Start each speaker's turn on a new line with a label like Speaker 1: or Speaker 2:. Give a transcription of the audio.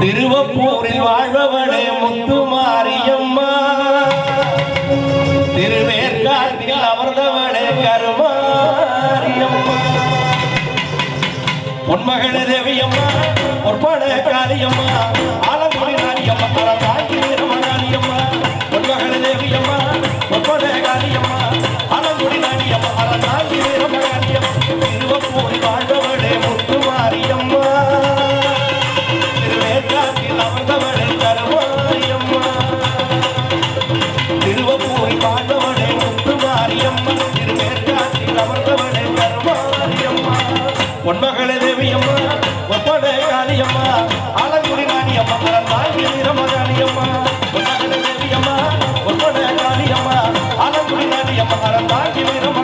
Speaker 1: திருவப்பூரில் வாழ்பவளே முத்து மாரியம்மா திருவேற்காட்டில் அமர்ந்தவனே கருமாரியம்மா. பொன்மகள தேவியம்மா பொற்பட காளியம்மா ஆலங்குடி பொன்மகள தேவியம்மா ஒப்பட காளியம்மா ஆலங்குடி ராணியம்மா தாங்கி நிறமகாளியம்மா பொன்மகள தேவியம்மா ஒப்பட காளியம்மா ஆலங்குடி ராணியம்மா தாங்கி நிறம